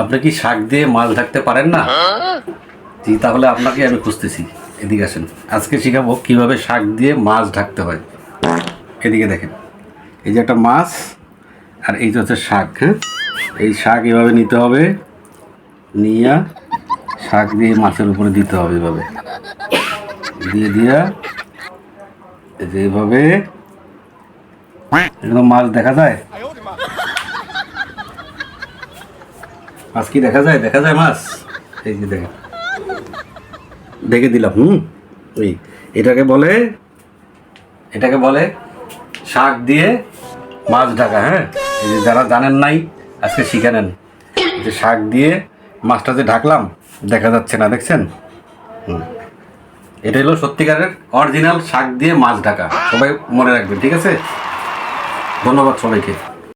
আপনি কি শাক দিয়ে মাছ ঢাকতে পারেন না? জি, তাহলে আপনাকে আমি খুঁজতেছি। এদিকে আসেন। আজকে শিখাবো কীভাবে শাক দিয়ে মাছ ঢাকতে হয়। এদিকে দেখেন। এই যে একটা মাছ, আর এই হচ্ছে শাক হ্যাঁ? এই শাক এভাবে নিতে হবে। নিয়ে শাক দিয়ে মাছের উপরে দিতে হবে এভাবে। দিয়ে দিয়া এই যে এইভাবে মাছ দেখা যায়? মাছ কি দেখা যায়? দেখা যায় মাছ? এই যে দেখেন। দেখে দিলাম, হুম? ওই এটাকে বলে এটাকে বলে শাক দিয়ে মাছ ঢাকা হ্যাঁ? এই যে যারা জানেন নাই, আজকে শিখে নেন। যে শাক দিয়ে মাছটা যে ঢাকলাম, দেখা যাচ্ছে না, দেখছেন? হুম। এটা হলো সত্যিকারের অরিজিনাল শাক দিয়ে মাছ ঢাকা। সবাই মনে রাখবেন, ঠিক আছে? ধন্যবাদ সবাইকে।